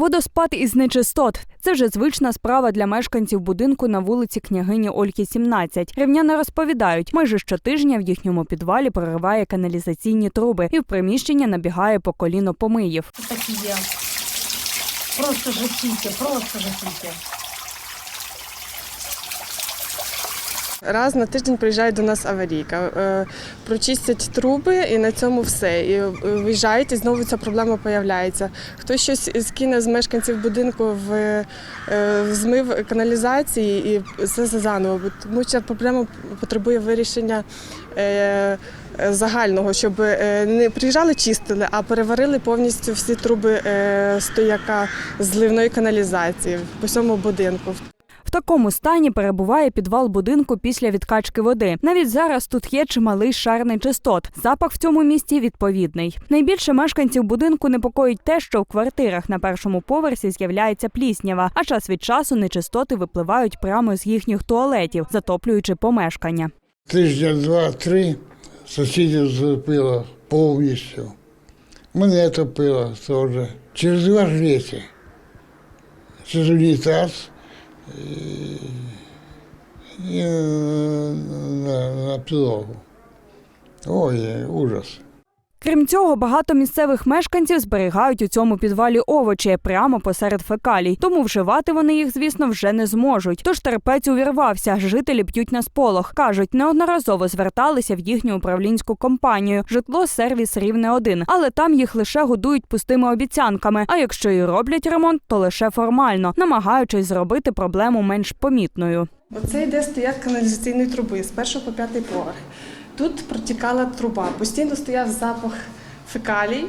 Водоспад із нечистот це вже звична справа для мешканців будинку на вулиці княгині Ольки, 17. Рівняни розповідають, майже щотижня в їхньому підвалі прориває каналізаційні труби, і в приміщення набігає по коліно помиїв. такі є. Просто жахіття, просто жахіття. Раз на тиждень приїжджає до нас аварійка, е, прочистять труби і на цьому все. І виїжджають, і знову ця проблема з'являється. Хтось щось скине з мешканців будинку в е, змив каналізації і все заново. Тому ця проблема потребує вирішення. е, Загального, щоб не приїжджали, чистили, а переварили повністю всі труби стояка зливної каналізації по всьому будинку. В такому стані перебуває підвал будинку після відкачки води. Навіть зараз тут є чималий шар нечистот. Запах в цьому місті відповідний. Найбільше мешканців будинку непокоїть те, що в квартирах на першому поверсі з'являється пліснява, а час від часу нечистоти випливають прямо з їхніх туалетів, затоплюючи помешкання. Тижня два-три сусідів затопило повністю. Мене топило теж. Через два ж. Через унітаз і, і на, на підлогу. Ой, ужас. Крім цього, багато місцевих мешканців зберігають у цьому підвалі овочі прямо посеред фекалій. Тому вживати вони їх, звісно, вже не зможуть. Тож терпець увірвався. Жителі б'ють на сполох. кажуть, неодноразово зверталися в їхню управлінську компанію. Житло сервіс рівне один, але там їх лише годують пустими обіцянками. А якщо і роблять ремонт, то лише формально, намагаючись зробити проблему менш помітною. Оце йде стояк каналізаційної труби з першого по п'ятий поверх. Тут протікала труба, постійно стояв запах фекалій.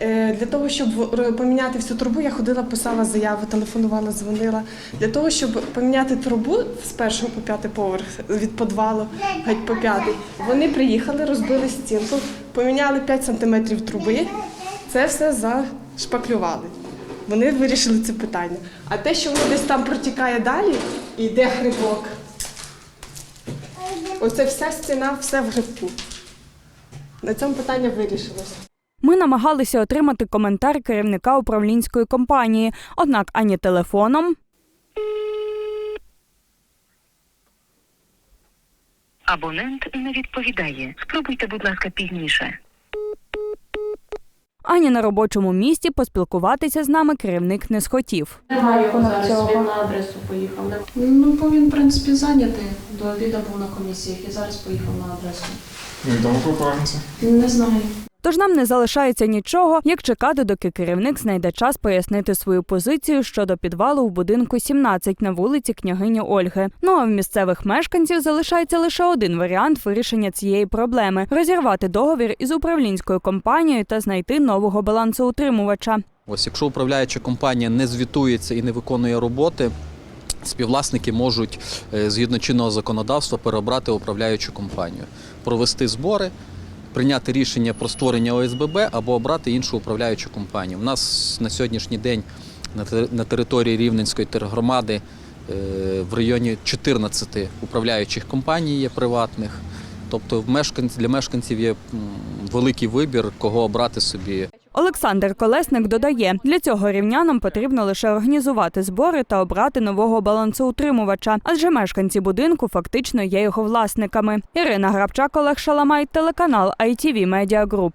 Е, Для того, щоб поміняти всю трубу, я ходила, писала заяву, телефонувала, дзвонила. Для того, щоб поміняти трубу з першого по п'ятий поверх від підвалу геть по п'ятий, вони приїхали, розбили стінку, поміняли 5 сантиметрів труби. Це все зашпаклювали. Вони вирішили це питання. А те, що воно десь там протікає далі, і йде грибок. Оце вся стіна, все в грибку. На цьому питання вирішилося. Ми намагалися отримати коментар керівника управлінської компанії, однак ані телефоном, Абонент не відповідає. Спробуйте, будь ласка, пізніше. Ані на робочому місці поспілкуватися з нами керівник не схотів. Немає його зараз, він на адресу поїхав. Ну, бо він, в принципі, зайнятий. До обіду був на комісіях і зараз поїхав на адресу. Невідомо повернеться. Не знаю. Тож нам не залишається нічого, як чекати, доки керівник знайде час пояснити свою позицію щодо підвалу в будинку 17 на вулиці княгині Ольги. Ну а в місцевих мешканців залишається лише один варіант вирішення цієї проблеми: розірвати договір із управлінською компанією та знайти нового балансоутримувача. Ось якщо управляюча компанія не звітується і не виконує роботи. Співвласники можуть е, згідно чинного законодавства переобрати управляючу компанію, провести збори, прийняти рішення про створення ОСББ або обрати іншу управляючу компанію. У нас на сьогоднішній день на території Рівненської тергромади е, в районі 14 управляючих компаній є приватних. Тобто для мешканців є великий вибір, кого обрати собі Олександр Колесник додає, для цього рівнянам потрібно лише організувати збори та обрати нового балансоутримувача, адже мешканці будинку фактично є його власниками. Ірина Грабчак, Олег Шаламай, телеканал ITV Media Group.